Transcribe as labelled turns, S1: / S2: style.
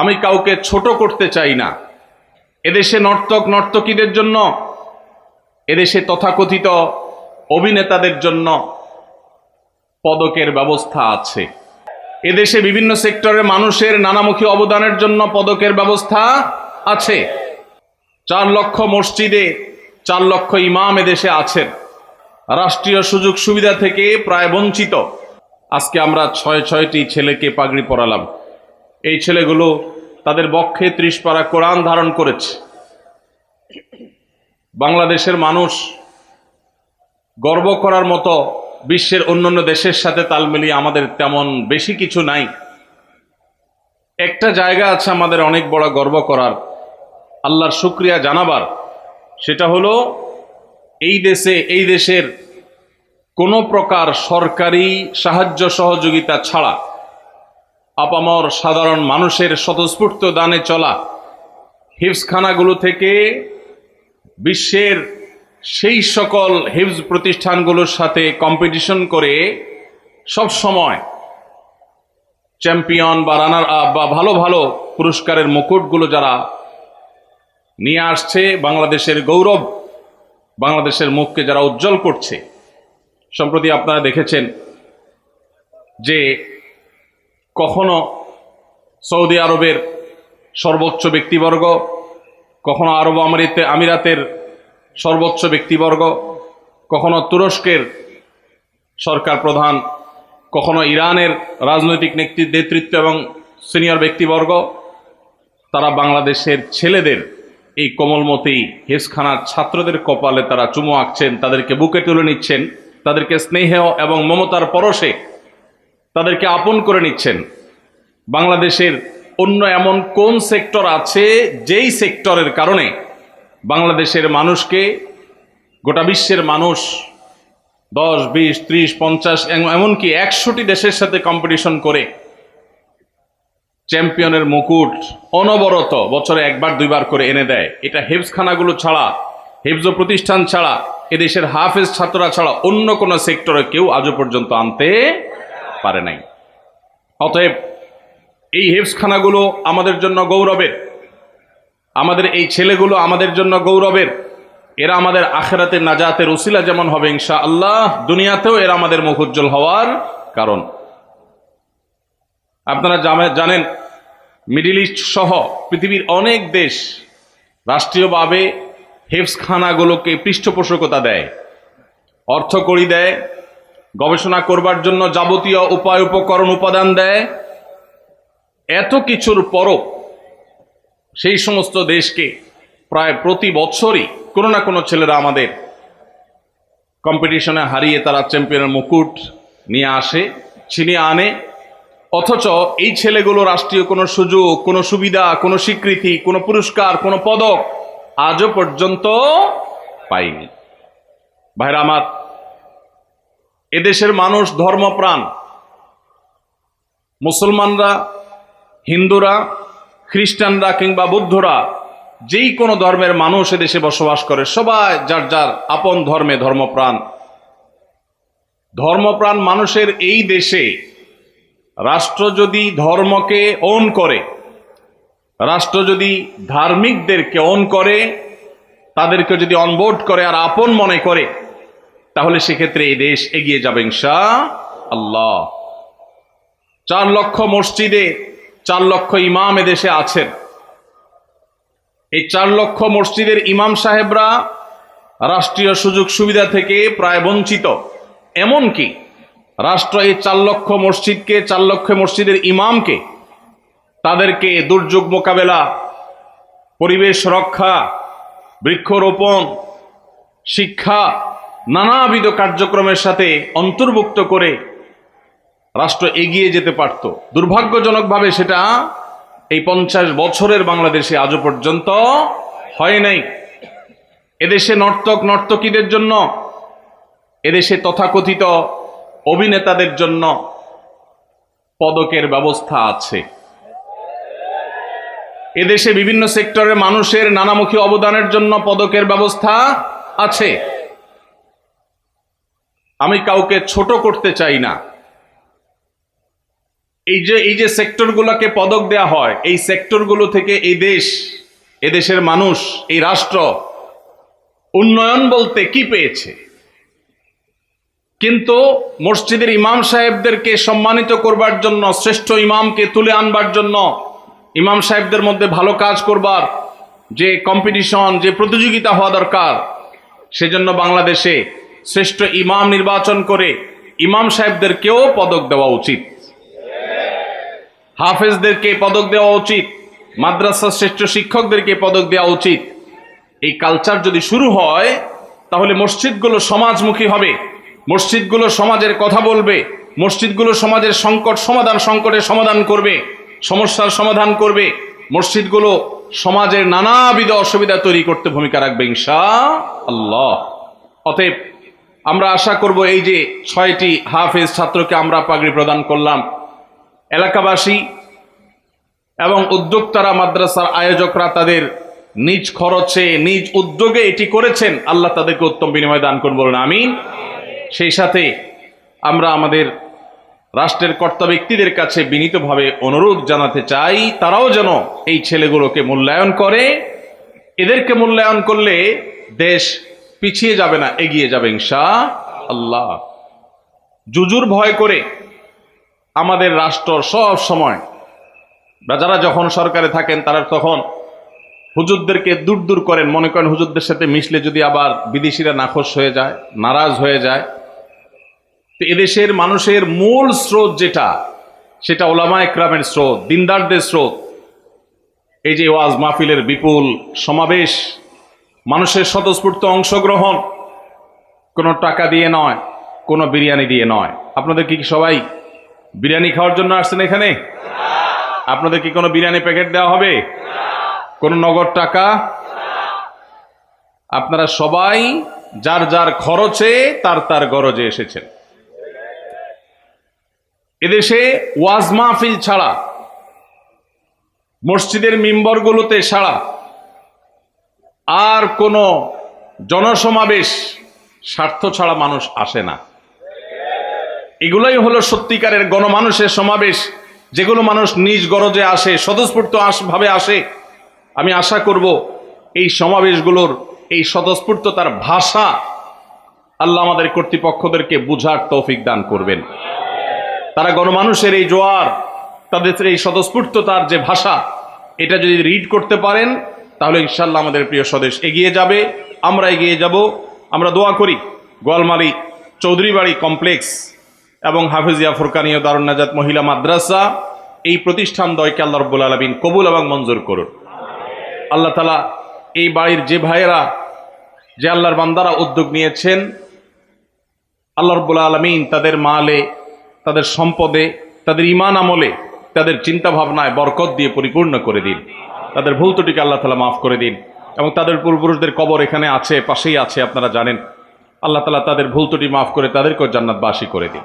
S1: আমি কাউকে ছোট করতে চাই না। এদেশে নর্তক নর্তকীদের জন্য, এদেশে তথাকথিত অভিনেতাদের জন্য পদকের ব্যবস্থা আছে। এদেশে বিভিন্ন সেক্টরে মানুষের নানামুখী অবদানের জন্য পদকের ব্যবস্থা আছে। চার লক্ষ মসজিদে চার লক্ষ ইমাম এদেশে আছেন। রাষ্ট্রীয় সুযোগ সুবিধা থেকে প্রায় বঞ্চিত। আজকে আমরা ছয় ছয়টি ছেলেকে পাগড়ি পরালাম। এই ছেলেগুলো তাদের বক্ষে ত্রিশ পারা কোরআন ধারণ করেছে। বাংলাদেশের মানুষ গর্ব করার মতো বিশ্বের অন্যান্য দেশের সাথে তাল মিলিয়ে আমাদের তেমন বেশি কিছু নাই। একটা জায়গা আছে আমাদের অনেক বড় গর্ব করার, আল্লাহর শুক্রিয়া জানাবার। সেটা হলো, এই দেশে, এই দেশের কোনো প্রকার সরকারি সাহায্য সহযোগিতা ছাড়া আপামর সাধারণ মানুষের স্বতঃস্ফূর্ত দানে চলা হিফসখানাগুলো থেকে বিশ্বের সেই সকল হিফজ প্রতিষ্ঠানগুলোর সাথে কম্পিটিশন করে সব সময় চ্যাম্পিয়ন বা রানার আপ বা ভালো ভালো পুরস্কারের মুকুটগুলো যারা নিয়ে আসছে বাংলাদেশের গৌরব, বাংলাদেশের মুখকে যারা উজ্জ্বল করছে। সম্প্রতি আপনারা দেখেছেন যে কখনো সৌদি আরবের সর্বোচ্চ ব্যক্তিবর্গ, কখনো আরব আমিরাতে আমিরাতের সর্বোচ্চ ব্যক্তিবর্গ, কখনো তুরস্কের সরকার প্রধান, কখনো ইরানের রাজনৈতিক নেতৃ- নেতৃত্ব এবং সিনিয়র ব্যক্তিবর্গ, তারা বাংলাদেশের ছেলেদের এই কোমলমতি হেসখানার ছাত্রদের কপালে তারা চুমো আঁকছেন, তাদেরকে বুকে তুলে নিচ্ছেন, তাদেরকে স্নেহ এবং মমতার পরশে তাদেরকে আপন করে নিচ্ছেন। বাংলাদেশের অন্য এমন কোন সেক্টর আছে যেই সেক্টরের কারণে বাংলাদেশের মানুষকে, গোটা বিশ্বের মানুষ দশ, বিশ, ত্রিশ, পঞ্চাশ, এম- এমনকি একশোটি দেশের সাথে কম্পিটিশন করে চ্যাম্পিয়নের মুকুট অনবরত বছরে একবার, দুইবার করে এনে দেয়। এটা হেফসখানাগুলো ছাড়া হেফজ প্রতিষ্ঠান ছাড়া, এদেশের হাফেজ ছাত্ররা ছাড়া অন্য কোনো সেক্টরে কেউ আজও পর্যন্ত আনতে পারে নাই। অতএব এই হেফসখানাগুলো আমাদের জন্য গৌরবের। আমাদের এই ছেলেগুলো আমাদের জন্য গৌরবের। এরা আমাদের আখেরাতের নাজাতের উসিলা যেমন হবে ইনশা আল্লাহ দুনিয়াতেও এরা আমাদের মুখ উজ্জ্বল হওয়ার কারণ। আপনারা জানেন, মিডিল ইস্ট সহ পৃথিবীর অনেক দেশ রাষ্ট্রীয়ভাবে হেফসখানাগুলোকে পৃষ্ঠপোষকতা দেয় অর্থ কড়ি দেয় গবেষণা করবার জন্য যাবতীয় উপায়, উপকরণ, উপাদান দেয়। এত কিছুর পরও সেই সমস্ত দেশকে প্রায় প্রতি বছরই কোনো না কোনো ছেলেরা আমাদের কম্পিটিশনে হারিয়ে তারা চ্যাম্পিয়নের মুকুট নিয়ে আসে, ছিনিয়ে আনে। অথচ এই ছেলেগুলো রাষ্ট্রীয় কোনো সুযোগ, কোনো সুবিধা, কোনো স্বীকৃতি, কোনো পুরস্কার, কোনো পদক আজও পর্যন্ত পায়নি। ভাইরা আমার এদেশের মানুষ ধর্মপ্রাণ। মুসলমানরা, হিন্দুরা, খ্রিস্টানরা কিংবা বৌদ্ধরা, যেই কোনো ধর্মের মানুষ এদেশে বসবাস করে, সবাই যার যার আপন ধর্মে ধর্মপ্রাণ। ধর্মপ্রাণ মানুষের এই দেশে রাষ্ট্র যদি ধর্মকে ওন করে, রাষ্ট্র যদি ধার্মিকদেরকে ওন করে তাদেরকে যদি অনবোর্ড করে আর আপন মনে করে তাহলে সেক্ষেত্রে এই দেশ এগিয়ে যাবে ইনশা আল্লাহ। চার লক্ষ মসজিদে, চার লক্ষ ইমাম এদেশে আছেন। এই চার লক্ষ মসজিদের ইমাম সাহেবরা রাষ্ট্রীয় সুযোগ সুবিধা থেকে প্রায় বঞ্চিত। এমনকি রাষ্ট্র এই চার লক্ষ মসজিদকে, চার লক্ষ মসজিদের ইমামকে, তাদেরকে দুর্যোগ মোকাবেলা, পরিবেশ রক্ষা, বৃক্ষরোপণ, শিক্ষা নানাবিধ কার্যক্রমের সাথে অন্তর্ভুক্ত করে রাষ্ট্র এগিয়ে যেতে পারত। দুর্ভাগ্যজনকভাবে সেটা এই পঞ্চাশ বছরের বাংলাদেশে আজও পর্যন্ত হয় নাই। এদেশে নর্তক, নর্তকীদের জন্য, এদেশে তথাকথিত অভিনেতাদের জন্য পদকের ব্যবস্থা আছে। এদেশে বিভিন্ন সেক্টরের মানুষের নানামুখী অবদানের জন্য পদকের ব্যবস্থা আছে। আমি কাউকে ছোট করতে চাই না। এই যে এই যে সেক্টরগুলোকে পদক দেয়া হয়, এই সেক্টরগুলো থেকে এই দেশ এদেশের মানুষ, এই রাষ্ট্র উন্নয়ন বলতে কি পেয়েছে? কিন্তু মসজিদের ইমাম সাহেবদেরকে সম্মানিত করবার জন্য, শ্রেষ্ঠ ইমামকে তুলে আনবার জন্য, ইমাম সাহেবদের মধ্যে ভালো কাজ করবার যে কম্পিটিশন যে প্রতিযোগিতা হওয়া দরকার, সেজন্য বাংলাদেশে শ্রেষ্ঠ ইমাম নির্বাচন করে ইমাম সাহেবদেরকেও পদক দেওয়া উচিত। হাফেজদেরকে পদক দেওয়া উচিত। মাদ্রাসার শ্রেষ্ঠ শিক্ষকদেরকে পদক দেওয়া উচিত। এই কালচার যদি শুরু হয়, তাহলে মসজিদগুলো সমাজমুখী হবে। মসজিদগুলো সমাজের কথা বলবে। মসজিদগুলো সমাজের সংকট সমাধান, সংকটের সমাধান করবে। সমস্যার সমাধান করবে। মসজিদগুলো সমাজের নানাবিধ অসুবিধা তৈরি করতে ভূমিকা রাখবে ইনশা আল্লাহ। অতএব আমরা আশা করব এই যে ছয়টি হাফেজ ছাত্রকে আমরা পাগড়ি প্রদান করলাম। এলাকাবাসী এবং উদ্যোক্তারা, মাদ্রাসার আয়োজকরা তাদের নিজ খরচে, নিজ উদ্যোগে এটি করেছেন। আল্লাহ তাদেরকে উত্তম বিনিময় দান করুন বলুন, আমিন। সেই সাথে আমরা আমাদের রাষ্ট্রের কর্তা ব্যক্তিদের কাছে বিনীতভাবে অনুরোধ জানাতে চাই, তারাও যেন এই ছেলেগুলোকে মূল্যায়ন করে। এদেরকে মূল্যায়ন করলে দেশ পিছিয়ে যাবে না, এগিয়ে যাবে ইনশা আল্লাহ। জুজুর ভয় করে আমাদের রাষ্ট্র সব সময় যারা যখন সরকারে থাকেন তারা তখন হুজুরদেরকে দূর দূর করেন, মনে করেন হুজুরদের সাথে মিশলে যদি আবার বিদেশিরা নাখোশ হয়ে যায়, নারাজ হয়ে যায়। তো এদেশের মানুষের মূল স্রোত যেটা, সেটা ওলামা একরামের স্রোত, দিনদারদের স্রোত। এই যে ওয়াজ মাহফিলের বিপুল সমাবেশ মানুষের স্বতঃস্ফূর্ত অংশগ্রহণ কোনো টাকা দিয়ে নয়, কোনো বিরিয়ানি দিয়ে নয়। আপনাদের কি সবাই বিরিয়ানি খাওয়ার জন্য আসছেন এখানে? আপনাদের কি কোনো বিরিয়ানি প্যাকেট দেওয়া হবে? কোনো নগদ টাকা? আপনারা সবাই যার যার খরচে তার তার গরজে এসেছেন। এদেশে ওয়াজ মাহফিল ছাড়া, মসজিদের মিম্বরগুলোতে ছাড়া আর কোনো জনসমাবেশ স্বার্থ ছাড়া মানুষ আসে না। এগুলোই হলো সত্যিকারের গণমানুষের সমাবেশ, যেগুলো মানুষ নিজ গরজে আসে, স্বতঃস্ফূর্ত ভাবে আসে। আমি আশা করব এই সমাবেশগুলোর এই স্বতঃস্ফূর্ততার ভাষা আল্লাহ আমাদের কর্তৃপক্ষদেরকে বুঝার তৌফিক দান করবেন। তারা গণমানুষের এই জোয়ার, তাদের এই স্বতঃস্ফূর্ততার যে ভাষা, এটা যদি রিড করতে পারেন তাহলে ইনশাল্লাহ আমাদের প্রিয় স্বদেশ এগিয়ে যাবে। আমরা এগিয়ে যাব। আমরা দোয়া করি গোয়ালমারি চৌধুরী বাড়ি কমপ্লেক্স এবং হাফিজিয়া ফুরকানীয় দারুন্নাজাত মহিলা মাদ্রাসা এই প্রতিষ্ঠান দয়কে আল্লাহ রব্বুল আলমিন কবুল এবং মঞ্জুর করুন। আল্লাহ তালা এই বাড়ির যে ভাইয়েরা, যে আল্লাহর বান্দারা উদ্যোগ নিয়েছেন, আল্লাহ রব্বুল আলমিন তাদের মালে, তাদের সম্পদে, তাদের ইমান আমলে, তাদের চিন্তা ভাবনায় বরকত দিয়ে পরিপূর্ণ করে দিন। তাদের ভুল ত্রুটিকে আল্লাহ তালা মাফ করে দিন। এবং তাদের পূর্বপুরুষদের কবর এখানে আছে, পাশেই আছে, আপনারা জানেন। আল্লাহ তালা তাদের ভুল ত্রুটি মাফ করে তাদেরকেও জান্নাতবাসী করে দিন।